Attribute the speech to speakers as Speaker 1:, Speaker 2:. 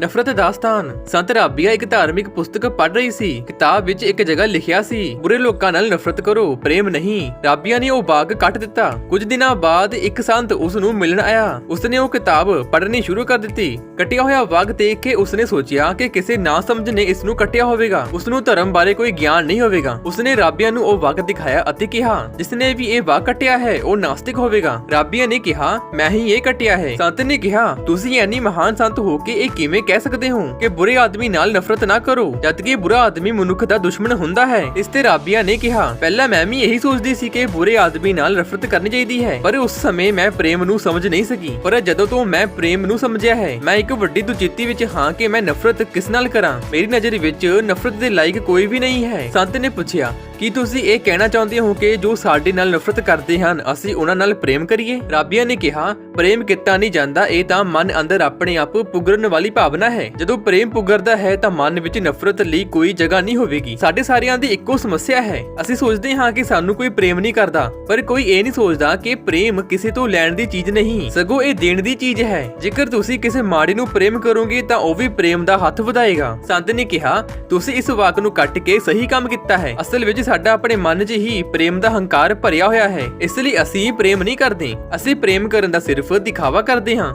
Speaker 1: ਨਫ਼ਰਤ ਦਾ ਸਥਾਨ ਸੰਤ ਰਾਬੀਆ ਇੱਕ ਧਾਰਮਿਕ ਪੁਸਤਕ ਪੜ੍ਹ ਰਹੀ ਸੀ। ਕਿਤਾਬ ਵਿੱਚ ਇੱਕ ਜਗ੍ਹਾ ਲਿਖਿਆ ਸੀ, ਬੁਰੇ ਲੋਕਾਂ ਨਾਲ ਨਫ਼ਰਤ ਕਰੋ, ਪ੍ਰੇਮ ਨਹੀਂ। ਰਾਬੀਆ ਨੇ ਉਹ ਬਾਗ ਕੱਟ ਦਿੱਤਾ। ਕੁਝ ਦਿਨਾਂ ਬਾਅਦ ਇੱਕ ਸੰਤ ਉਸ ਨੂੰ ਮਿਲਣ ਆਇਆ। ਉਸਨੇ ਉਹ ਕਿਤਾਬ ਪੜ੍ਹਨੀ ਸ਼ੁਰੂ ਕਰ ਦਿੱਤੀ। ਕੱਟਿਆ ਹੋਇਆ ਬਾਗ ਦੇਖ ਕੇ ਉਸਨੇ ਸੋਚਿਆ ਕਿ ਕਿਸੇ ਨਾ ਸਮਝ ਨੇ ਇਸ ਨੂੰ ਕੱਟਿਆ ਹੋਵੇਗਾ। ਉਸ ਨੂੰ ਧਰਮ ਬਾਰੇ ਕੋਈ ਗਿਆਨ ਨਹੀਂ ਹੋਵੇਗਾ। ਉਸਨੇ ਰਾਬੀਆ ਨੂੰ ਉਹ ਬਾਗ ਦਿਖਾਇਆ ਅਤੇ ਕਿਹਾ, ਜਿਸਨੇ ਵੀ ਇਹ ਬਾਗ ਕੱਟਿਆ ਹੈ, ਉਹ ਨਾਸਤਿਕ ਹੋਵੇਗਾ। ਰਾਬੀਆ ਨੇ ਕਿਹਾ, ਮੈਂ ਹੀ ਇਹ ਕੱਟਿਆ ਹੈ। ਸੰਤ ਨੇ ਕਿਹਾ, ਤੁਸੀਂ ਇੰਨੀ ਮਹਾਨ ਸੰਤ ਹੋ ਕੇ ਇਹ ਕਿਵੇਂ ਕਹਿ ਸਕਦੇ ਹੋ ਕਿ ਬੁਰੇ ਆਦਮੀ ਨਾਲ ਨਫ਼ਰਤ ਨਾ ਕਰੋ, ਜਦਕਿ ਬੁਰਾ ਆਦਮੀ ਮਨੁੱਖ ਦਾ ਦੁਸ਼ਮਣ ਹੁੰਦਾ ਹੈ। ਇਸ ਤੇ ਰਾਬੀਆ ਨੇ ਕਿਹਾ, ਪਹਿਲਾਂ ਮੈਂ ਵੀ ਇਹੀ ਸੋਚਦੀ ਸੀ ਕਿ ਬੁਰੇ ਆਦਮੀ ਨਾਲ ਨਫ਼ਰਤ ਕਰਨੀ ਚਾਹੀਦੀ ਹੈ, ਪਰ ਉਸ ਸਮੇਂ ਮੈਂ ਪ੍ਰੇਮ ਨੂੰ ਸਮਝ ਨਹੀਂ ਸਕੀ। ਪਰ ਜਦੋਂ ਤੋਂ ਮੈਂ ਪ੍ਰੇਮ ਨੂੰ ਸਮਝਿਆ ਹੈ, ਮੈਂ ਇੱਕ ਵੱਡੀ ਦੁਚਿੱਤੀ ਵਿੱਚ ਹਾਂ ਕਿ ਮੈਂ ਨਫ਼ਰਤ ਕਿਸ ਨਾਲ ਕਰਾਂ। ਮੇਰੀ ਨਜ਼ਰ ਵਿੱਚ ਨਫ਼ਰਤ ਦੇ ਲਾਇਕ ਕੋਈ ਵੀ ਨਹੀਂ ਹੈ। ਸੰਤ ਨੇ ਪੁੱਛਿਆ, ਕੀ ਤੁਸੀਂ ਇਹ ਕਹਿਣਾ ਚਾਹੁੰਦੇ ਹੋ ਕਿ ਜੋ ਸਾਡੇ ਨਾਲ ਨਫ਼ਰਤ ਕਰਦੇ ਹਨ, ਅਸੀਂ ਉਹਨਾਂ ਨਾਲ ਪ੍ਰੇਮ ਕਰੀਏ? ਰਾਬੀਆ ਨੇ ਕਿਹਾ, ਪ੍ਰੇਮ ਕੀਤਾ ਨਹੀਂ ਜਾਂਦਾ, ਇਹ ਤਾਂ ਮਨ ਅੰਦਰ ਆਪਣੇ ਆਪ ਪੁਗਰਨ ਵਾਲੀ ਭਾਵਨਾ ਹੈ। ਜਦੋਂ ਪ੍ਰੇਮ ਪੁਗਰਦਾ ਹੈ ਤਾਂ ਮਨ ਵਿੱਚ ਨਫ਼ਰਤ ਲਈ ਕੋਈ ਜਗ੍ਹਾ ਨਹੀਂ ਹੋਵੇਗੀ। ਸਾਡੇ ਸਾਰਿਆਂ ਦੀ ਇੱਕੋ ਸਮੱਸਿਆ ਹੈ। ਅਸੀਂ ਸੋਚਦੇ ਹਾਂ ਕਿ ਸਾਨੂੰ ਕੋਈ ਪ੍ਰੇਮ ਨਹੀਂ ਕਰਦਾ, ਪਰ ਕੋਈ ਇਹ ਨਹੀਂ ਸੋਚਦਾ ਕਿ ਪ੍ਰੇਮ ਕਿਸੇ ਤੋਂ ਲੈਣ ਦੀ ਚੀਜ਼ ਨਹੀਂ। ਸਗੋਂ ਇਹ ਦੇਣ ਦੀ ਚੀਜ਼ ਹੈ। ਜੇਕਰ ਤੁਸੀਂ ਕਿਸੇ ਮਾੜੀ ਨੂੰ ਪ੍ਰੇਮ ਕਰੋਗੇ ਤਾਂ ਉਹ ਵੀ ਪ੍ਰੇਮ ਦਾ ਹੱਥ ਵਧਾਏਗਾ। ਸੰਤ ਨੇ ਕਿਹਾ, ਤੁਸੀਂ ਇਸ ਵਾਕ ਨੂੰ ਕੱਟ ਕੇ ਸਹੀ ਕੰਮ ਕੀਤਾ ਹੈ। ਅਸਲ ਵਿੱਚ ਸਾਡਾ ਆਪਣੇ ਮਨ 'ਚ ਹੀ ਪ੍ਰੇਮ ਦਾ ਹੰਕਾਰ ਭਰਿਆ ਹੋਇਆ ਹੈ। ਇਸ ਲਈ ਅਸੀਂ ਪ੍ਰੇਮ ਨਹੀਂ ਕਰਦੇ। ਅਸੀਂ ਪ੍ਰੇਮ ਕਰਨ ਦਾ ਸਿਰਫ ਦਿਖਾਵਾ ਕਰਦੇ ਹਾਂ।